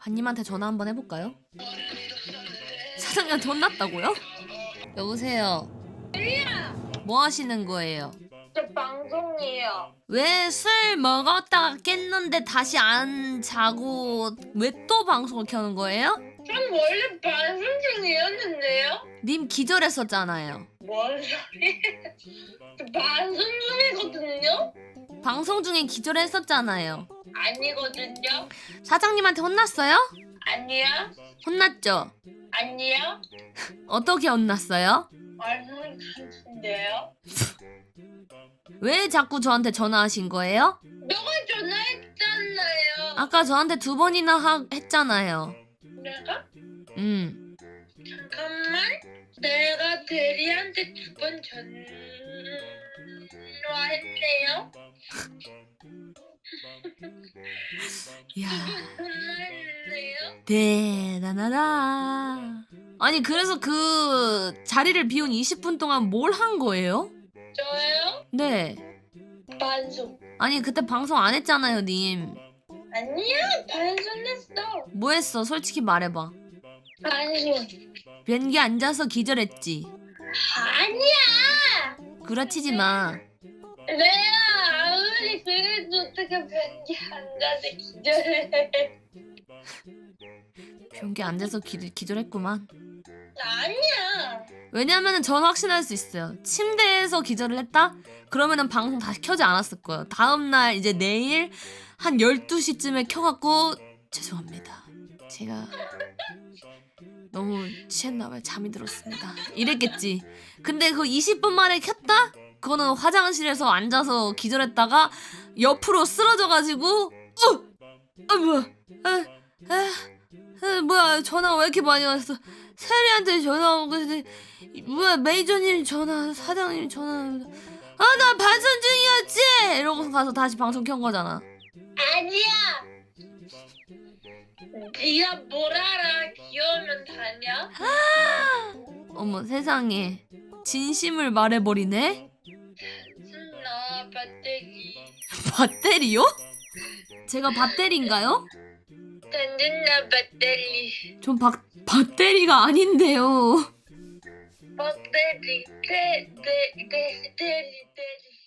반님한테 전화 한번 해볼까요? 사장님한테 혼났다고요? 여보세요. 뭐 하시는 거예요? 저 방송이에요. 왜 술 먹었다가 깼는데 다시 안 자고 왜 또 방송을 켜는 거예요? 전 원래 방송 중이었는데요. 님 기절했었잖아요. 뭔 소리? 저 방송 중이거든요. 방송 중에 기절했었잖아요. 아니거든요. 사장님한테 혼났어요? 아니야. 혼났죠? 아니야. 어떻게 혼났어요? 방송 중인데요. 왜 자꾸 저한테 전화하신 거예요? 너가 전화했잖아요. 아까 저한테 두 번이나 하, 했잖아요. 내가? 음. 잠깐만. 내가 대리한테 두 번 전화했네요. 이야. 전화했네요. 대단하다. 아니 그래서 그 자리를 비운 20분 동안 뭘 한 거예요? 저요? 네. 방송. 아니 그때 방송 안 했잖아요, 님. 아니야. 방송했어. 뭐 했어? 솔직히 말해봐. 방송. 변기 앉아서 기절했지. 아니야. 구라치지 마. 내가 아무리 그래도 어떻게 변기 앉아서 기절해. 변기 앉아서 기, 기절했구만. 아니야. 왜냐면은 전 확신할 수 있어요. 침대에서 기절을 했다? 그러면은 방송 다시 켜지 않았을 거예요. 다음날 이제 내일 한 12시쯤에 켜갖고 죄송합니다. 제가 너무 취했나봐요. 잠이 들었습니다. 이랬겠지. 근데 그 20분 만에 켰다? 그거는 화장실에서 앉아서 기절했다가 옆으로 쓰러져가지고 어! 아 뭐야? 아, 아, 아, 뭐야? 전화가 왜 이렇게 많이 왔어? 세리한테 전화 오고 뭐야? 매니저님 전화 사장님 전화. 아 나 반성 중이었지! 이러고서 가서 다시 방송 켠 거잖아. 아니야. 네가 뭘 알아? 귀여우면 다냐? 어머 세상에. 진심을 말해버리네? 나 배터리. 밧데리요? 제가 밧데리인가요? 단진나 배터리. 전 박, 밧데리가 아닌데요 배터리. 배터리. 배터리.